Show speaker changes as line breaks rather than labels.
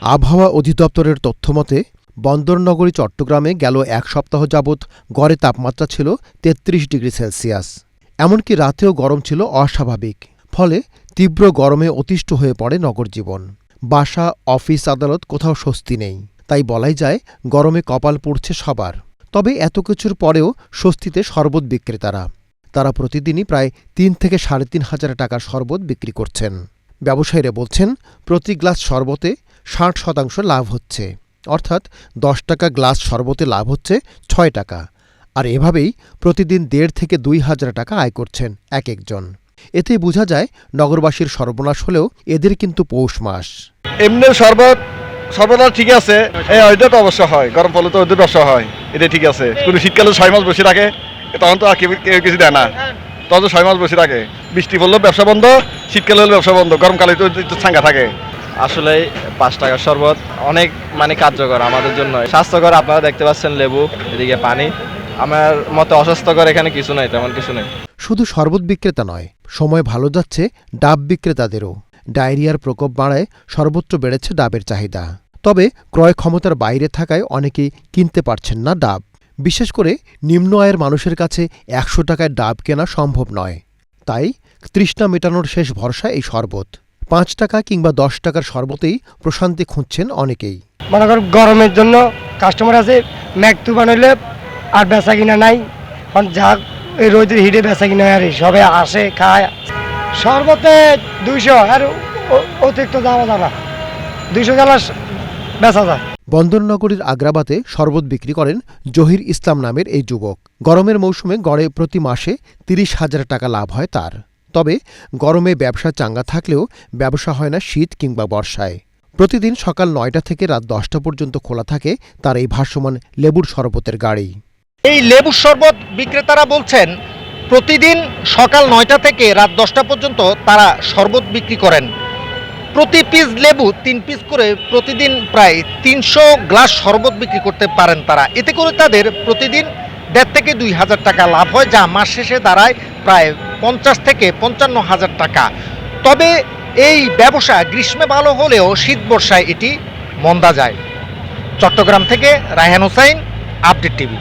আবহাওয়া অধিদপ্তরের তথ্যমতে, বন্দরনগরী, চট্টগ্রামে গেল এক সপ্তাহ যাবৎ গড়ে তাপমাত্রা ছিল তেত্রিশ ডিগ্রি সেলসিয়াস। এমনকি রাতেও গরম ছিল অস্বাভাবিক। ফলে তীব্র গরমে অতিষ্ঠ হয়ে পড়ে নগর জীবন। বাসা, অফিস আদালত কোথাও স্বস্তি নেই। তাই বলাই যায়, গরমে কপাল পড়ছে সবার। তবে এত কিছুর পরেও স্বস্তিতে শরবত বিক্রেতারা। তারা প্রতিদিনই প্রায় তিন থেকে সাড়ে তিন হাজার টাকার শরবত বিক্রি করছেন। ব্যবসায়ীরা বলছেন, প্রতি গ্লাস শরবতে ষাট শতাংশ লাভ হচ্ছে। অর্থাৎ দশ টাকা গ্লাস শরবতে লাভ হচ্ছে ছয় টাকা। আর এভাবেই প্রতিদিন দেড় থেকে দুই হাজার টাকা আয় করছেন এক একজন। এতে বোঝা যায়, নগরবাসীর সর্বনাশ হলেও এদের কিন্তু পৌষ মাস।
এমনি শরবত আর ঠিক আছে এই ওইটা তো অবশ্য হয়, গরম পড়লে তো ওইটা ব্যবসা হয় এটা ঠিক আছে। কিন্তু শীতকালে ছয় মাস বসে রাখে তখন তো আর কেউ কিছু দেয় না। তখন তো ছয় মাস বসে থাকে। বৃষ্টি পড়লেও ব্যবসা বন্ধ শীতকালে হলে ব্যবসা বন্ধ গরমকালে তো একটু ছাঙ্গা থাকে।
আসলে পাঁচ টাকার শরবত অনেক মানে কার্যকর আমাদের জন্য। স্বাস্থ্যকর আপনারা দেখতে পাচ্ছেন লেবু এদিকে পানি। আমার মতে অস্বাস্থ্যকর এখানে কিছু নাই তেমন কিছু নেই।
শুধু শরবত বিক্রেতা নয় সময় ভালো যাচ্ছে ডাব বিক্রেতাদেরও। ডায়রিয়ার প্রকোপ বাড়ায় সর্বত্র বেড়েছে ডাবের চাহিদা। তবে ক্রয় ক্ষমতার বাইরে থাকায় অনেকেই কিনতে পারছেন না ডাব। বিশেষ করে নিম্ন আয়ের মানুষের কাছে একশো টাকায় ডাব কেনা সম্ভব নয়। তাই তৃষ্ণা মেটানোর শেষ ভরসা এই শরবত। পাঁচ টাকা কিংবা দশ টাকার শরবতেই প্রশান্তি খুঁজছেন অনেকেই।
মনে কর গরমের জন্য কাস্টমার আছে ম্যাক তুফান হইলে আর বেচা কিনা নাই। এখন যা এই রোদের হিটে বেচা কিনা আর সবে আসে, খায়। শরবতে দুইশো, আর অতিরিক্ত যাওয়া যাবে দুইশো গ্লাস বেচা যায়।
বন্দরনগরীর আগ্রাবাতে শরবত বিক্রি করেন জহির ইসলাম নামের এই যুবক। গরমের মৌসুমে গড়ে প্রতি মাসে তিরিশ হাজার টাকা লাভ হয় তার। তবে গরমে ব্যবসা চাঙ্গা থাকলেও ব্যবসা হয় না শীত কিংবা বর্ষায়। প্রতিদিন সকাল নয়টা থেকে রাত দশটা পর্যন্ত খোলা থাকে তার এই ভাসমান লেবুর শরবতের গাড়ি।
এই লেবুর শরবত বিক্রেতারা বলছেন, প্রতিদিন সকাল নয়টা থেকে রাত দশটা পর্যন্ত তারা শরবত বিক্রি করেন। প্রতি পিস লেবু তিন পিস করে প্রতিদিন প্রায় তিনশো গ্লাস শরবত বিক্রি করতে পারেন তারা। এতে করে তাদের প্রতিদিন দেড় থেকে দুই হাজার টাকা লাভ হয়, যা মাস শেষে দাঁড়ায় প্রায় পঞ্চাশ থেকে পঞ্চান্ন হাজার টাকা। তবে এই ব্যবসা গ্রীষ্মে ভালো হলেও শীত বর্ষায় এটি মন্দা যায়। চট্টগ্রাম থেকে রায়হান হোসাইন আপডেট টিভি